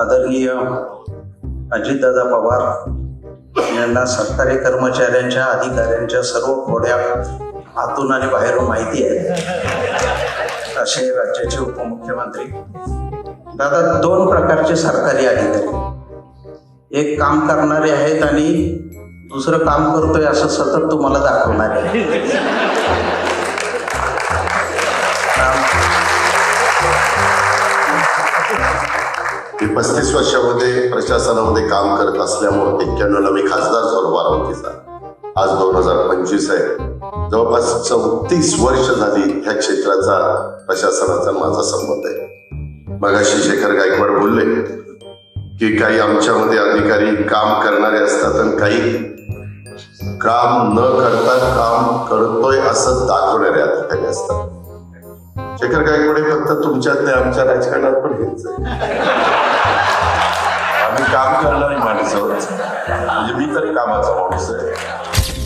आदरणीय अजितदादा पवार यांना सरकारी कर्मचाऱ्यांच्या अधिकाऱ्यांच्या सर्व खोड्या आतून आणि बाहेरून माहिती आहे. असे राज्याचे उपमुख्यमंत्री. दादा दोन प्रकारचे सरकारी अधिकारी. एक काम करणारे आहेत आणि दुसरं काम करतोय असं सतत तुम्हाला दाखवणार आहे. मी पस्तीस वर्षामध्ये प्रशासनामध्ये काम करत असल्यामुळे एक्क्याण्णवला मी खासदार झालो बारामतीचा. आज दोन हजार पंचवीस आहे. जवळपास चौतीस वर्ष झाली ह्या क्षेत्राचा प्रशासनाचा माझा संबंध आहे. मगाशी शेखर गायकवाड बोलले की काही आमच्यामध्ये अधिकारी काम करणारे असतात आणि काही काम न करता काम करतोय असं दाखवणारे अधिकारी असतात. शेखर गायकवाडे फक्त तुमच्यात नाही आमच्या राजकारणात पण हेच आम्ही काम करणारी माणसं म्हणजे मी तरी कामाचा माणूस आहे.